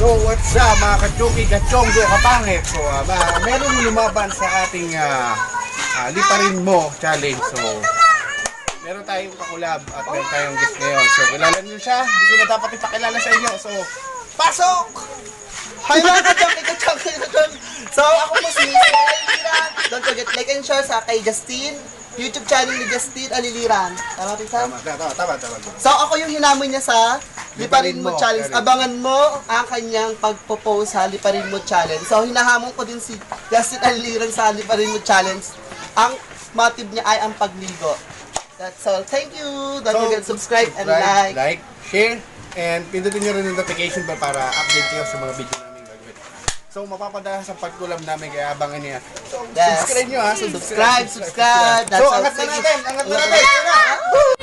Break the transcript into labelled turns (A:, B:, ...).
A: what's up mga kachuki, kachonggo, kapangit? So, uh, ma- meron lumaban sa ating uh, uh, Liparin Mo challenge. So, meron tayong kakulab at meron tayong guest ngayon. So, kilala niyo siya. Hindi ko na dapat ipakilala sa inyo. So, pasok!
B: Hi mga kachonki, kachonki, kachonki. So, ako po si Alilira. Don't forget, like and share sa kay Justin. YouTube channel ni Justin Aliliran. Tama?
A: Tama, tama, tama, tama.
B: So, ako yung hinamon niya sa Liparin Mo
A: Mo,
B: Challenge.
A: correct.
B: Abangan mo ang kanyang pagpo-post sa Liparin Mo Challenge. So, hinahamon ko din si Justin Aliliran sa Liparin Mo Challenge. Ang motive niya ay ang pagligo. That's all. Thank you. Don't
A: So,
B: forget subscribe and like.
A: Like, share, and pindutin nyo rin yung notification bell para update kayo sa mga video namin gagawin. So, mapapadala sa pagkulam namin, kaya abangan niya. So,
B: Yes.
A: subscribe nyo ha.
B: Subscribe, subscribe. That's
A: So,
B: all.
A: angat na natin, angat na natin.
B: na.